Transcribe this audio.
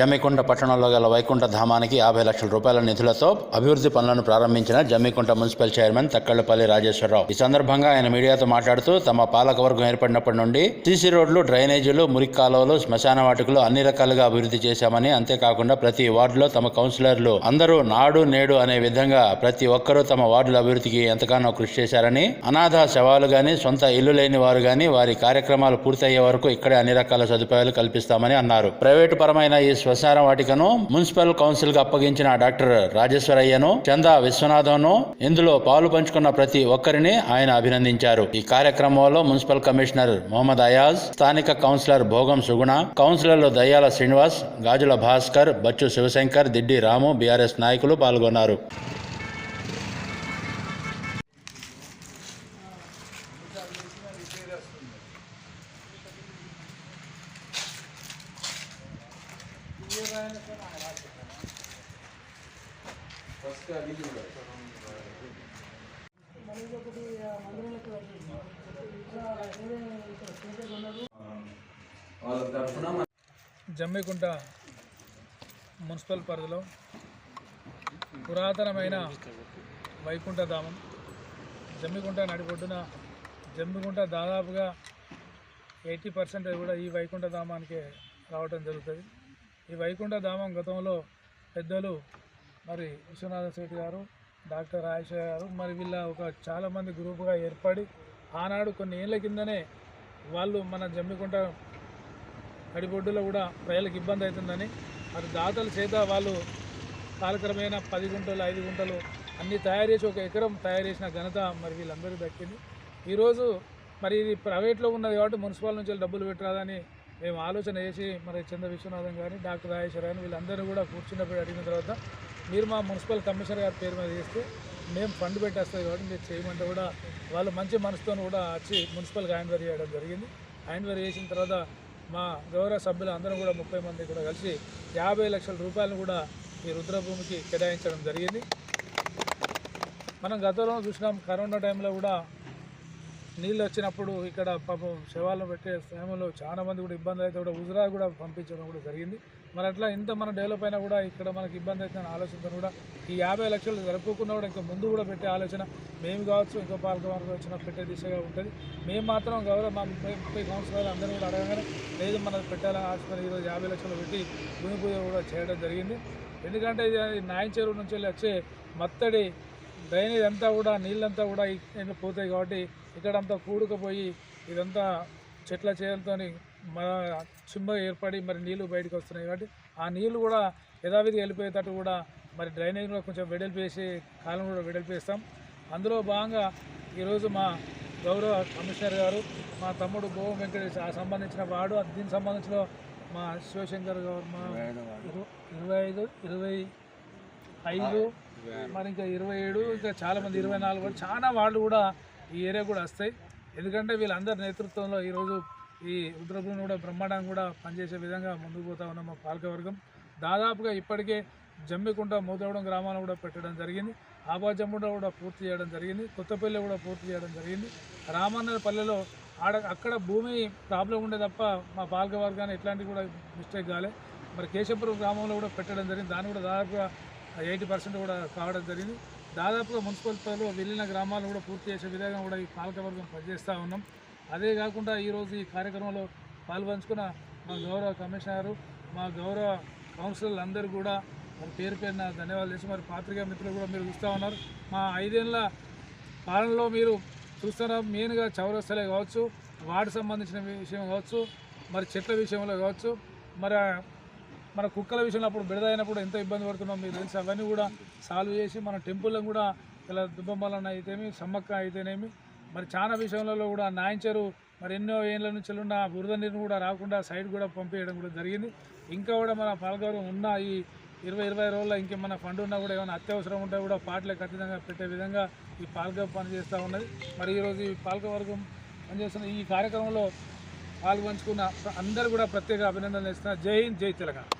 జమ్మికుంట పట్టణంలో గల వైకుంఠ ధామానికి యాభై లక్షల రూపాయల నిధులతో అభివృద్ధి పనులను ప్రారంభించిన జమ్మికుంట మున్సిపల్ చైర్మన్ తక్కళ్ళపల్లి రాజేశ్వరరావు. ఈ సందర్భంగా ఆయన మీడియాతో మాట్లాడుతూ తమ పాలకవర్గం ఏర్పడినప్పటి నుండి సీసీ రోడ్లు డ్రైనేజీలు మురికి కాలువలు శ్మశాన వాటికలు అన్ని రకాలుగా అభివృద్ధి చేశామని అంతేకాకుండా ప్రతి వార్డులో తమ కౌన్సిలర్లు అందరూ నాడు నేడు అనే విధంగా ప్రతి ఒక్కరూ తమ వార్డుల అభివృద్ధికి ఎంతగానో కృషి చేశారని అనాథ శవాలు గాని సొంత ఇల్లు లేని వారు గాని వారి కార్యక్రమాలు పూర్తయ్యే వరకు ఇక్కడే అన్ని రకాల సదుపాయాలు కల్పిస్తామని అన్నారు. ప్రైవేటు పరమైన ఈ శ్మశాన వాటికను మున్సిపల్ కౌన్సిల్కు అప్పగించిన డాక్టర్ రాజేశ్వరయ్యను చందా విశ్వనాథంను ఇందులో పాలు పంచుకున్న ప్రతి ఒక్కరిని ఆయన అభినందించారు. ఈ కార్యక్రమంలో మున్సిపల్ కమిషనర్ మొహమ్మద్ అయాజ్ స్థానిక కౌన్సిలర్ భోగం సుగుణ కౌన్సిలర్లు దయ్యాల శ్రీనివాస్ గాజుల భాస్కర్ బచ్చు శివశంకర్ దిడ్డి రాము బీఆర్ఎస్ నాయకులు పాల్గొన్నారు. జమ్మికుంట మున్సిపల్ పరిధిలో పురాతనమైన వైకుంఠ ధామం. జమ్మికుంట నడిపొడ్డున జమ్మికుంట దాదాపుగా ఎయిటీ పర్సెంట్ కూడా ఈ వైకుంఠ ధామానికే రావడం జరుగుతుంది. ఈ వైకుంఠ ధామం గతంలో పెద్దలు మరి విశ్వనాథ శెట్టి గారు డాక్టర్ రాజేశ్వర గారు మరి వీళ్ళ ఒక చాలామంది గ్రూపుగా ఏర్పడి ఆనాడు కొన్ని ఏళ్ళ కిందనే వాళ్ళు మన జమ్మికుంట కడిబొడ్డులో కూడా ప్రజలకు ఇబ్బంది అవుతుందని మరి దాతల చేత వాళ్ళు కాలక్రమేణా పది గుంటలు ఐదు గుంటలు అన్నీ తయారు చేసి ఒక ఎకరం తయారు చేసిన ఘనత మరి వీళ్ళందరికీ దక్కింది. ఈరోజు మరి ఇది ప్రైవేట్లో ఉన్నది కాబట్టి మున్సిపల్ నుంచి డబ్బులు పెట్టరాదని మేము ఆలోచన చేసి మరి చంద్ర విశ్వనాథన్ గారిని డాక్టర్ రాజేశ్వర గారిని వీళ్ళందరూ కూడా కూర్చున్నప్పుడు అడిగిన తర్వాత మీరు మా మున్సిపల్ కమిషనర్ గారి పేరు మీద చేస్తే మేము ఫండ్ పెట్టేస్తాం కాబట్టి మీరు చేయమంటే కూడా వాళ్ళు మంచి మనసుతో కూడా వచ్చి మున్సిపల్గా హ్యాండ్వర్ చేయడం జరిగింది. హ్యాండ్వర్ చేసిన తర్వాత మా గౌరవ సభ్యులు అందరం కూడా ముప్పై మంది కూడా కలిసి యాభై లక్షల రూపాయలను కూడా ఈ రుద్రభూమికి కేటాయించడం జరిగింది. మనం గతంలో చూసినాం కరోనా టైంలో కూడా నీళ్ళు వచ్చినప్పుడు ఇక్కడ పాపం శవాలను పెట్టే సమయంలో చాలా మంది కూడా ఇబ్బంది అయితే కూడా ఉజరా కూడా పంపించడం కూడా జరిగింది. మరి అట్లా ఇంత మన డెవలప్ అయినా కూడా ఇక్కడ మనకి ఇబ్బంది అవుతుందని ఆలోచనతో కూడా ఈ యాభై లక్షలు జరుపుకున్నా కూడా ఇంకా ముందు కూడా పెట్టే ఆలోచన మేము కావచ్చు ఇంకో పాలకవర్గం వచ్చిన పెట్టే దిశగా ఉంటుంది. మేము మాత్రం గౌరవ మా ముప్పై సంవత్సరాలు అందరూ కూడా అడగగానే లేదు మనం పెట్టాలని ఆశపడి ఈరోజు యాభై లక్షలు పెట్టి భూమి పూజ కూడా చేయడం జరిగింది. ఎందుకంటే ఇది చెరువు నుంచి వెళ్ళి వచ్చే మత్తడి డ్రైనేజ్ అంతా కూడా నీళ్ళంతా కూడా పోతాయి కాబట్టి ఇక్కడంతా కూడుకుపోయి ఇదంతా చెట్ల చేయాలతో మన చింబ ఏర్పడి మరి నీళ్ళు బయటకు వస్తున్నాయి కాబట్టి ఆ నీళ్ళు కూడా యథావిధిగా వెళ్ళిపోయేటట్టు కూడా మరి డ్రైనేజ్ కూడా కొంచెం వెడల్పు వేసి కాలం కూడా వెడల్పు వేస్తాం అందులో భాగంగా ఈరోజు మా గౌరవ కమిషనర్ గారు మా తమ్ముడు భోగం వెంకటేష్ ఆ సంబంధించిన వాడు దీనికి సంబంధించిన మా శివశంకర్ గారు మా ఇరు- ఇరవై ఐదు ఇరవై ఐదు. మరి ఇంకా ఇరవై ఏడు ఇంకా చాలా మంది ఇరవై నాలుగు చాలా వాళ్ళు కూడా ఈ ఏరియా కూడా వస్తాయి. ఎందుకంటే వీళ్ళందరి నేతృత్వంలో ఈరోజు ఈ రుద్రభూమి కూడా బ్రహ్మాండంగా కూడా పనిచేసే విధంగా ముందుకు పోతా ఉన్నాం మా పాలకవర్గం దాదాపుగా ఇప్పటికే జమ్మికుంట మోదవడం గ్రామాలను కూడా పెట్టడం జరిగింది. ఆబాజమ్ముడ కూడా పూర్తి చేయడం జరిగింది. కొత్తపల్లి కూడా పూర్తి చేయడం జరిగింది. రామన్నపల్లెలో ఆడ అక్కడ భూమి ప్రాబ్లం ఉండే తప్ప మా పాలకవర్గాన్ని ఇట్లాంటివి కూడా మిస్టేక్ కాలే. మరి కేశపురం గ్రామంలో కూడా పెట్టడం జరిగింది. దాన్ని కూడా దాదాపుగా ఎయిటీ పర్సెంట్ కూడా కావడం జరిగింది. దాదాపుగా మున్సిపాలిటీలో వెళ్ళిన గ్రామాలను కూడా పూర్తి చేసే విధంగా కూడా ఈ పాలకవర్గం పనిచేస్తూ ఉన్నాం. అదే కాకుండా ఈరోజు ఈ కార్యక్రమంలో పాల్పంచుకున్న మా గౌరవ కమిషనరు మా గౌరవ కౌన్సిలర్లు అందరూ కూడా మరి పేరు పేరున ధన్యవాదాలు చేసి మరి పాత్రికా మిత్రులు కూడా మీరు చూస్తూ ఉన్నారు. మా ఐదేళ్ళ పాలనలో మీరు చూస్తున్న మెయిన్గా చౌరస్తలే కావచ్చు వార్డు సంబంధించిన విషయం కావచ్చు మరి చెట్ల విషయంలో కావచ్చు మరి మన కుక్కల విషయంలో అప్పుడు బిడదైనప్పుడు ఎంత ఇబ్బంది పడుతున్నాం మీకు తెలిసి అవన్నీ కూడా సాల్వ్ చేసి మన టెంపుల్లను కూడా ఇలా దుబ్బమ్మలన్న అయితేమి సమ్మక్క అయితేనేమి మరి చాలా విషయంలో కూడా నాయించారు మరి ఎన్నో ఏళ్ళ నుంచి ఉన్న బురద నీరుని కూడా రాకుండా సైడ్ కూడా పంపించడం కూడా జరిగింది. ఇంకా కూడా మన పాలకవర్గం ఉన్న ఈ ఇరవై ఇరవై రోజుల్లో ఇంకేమైనా ఫండ్ ఉన్నా కూడా ఏమైనా అత్యవసరం ఉంటే కూడా పాటలు ఖచ్చితంగా పెట్టే విధంగా ఈ పాలక పనిచేస్తూ ఉన్నది. మరి ఈరోజు ఈ పాలక వర్గం పనిచేస్తున్న ఈ కార్యక్రమంలో పాల్గొంచుకున్న అందరూ కూడా ప్రత్యేక అభినందనలు ఇస్తున్నారు జై హింద్ జై తెలంగాణ.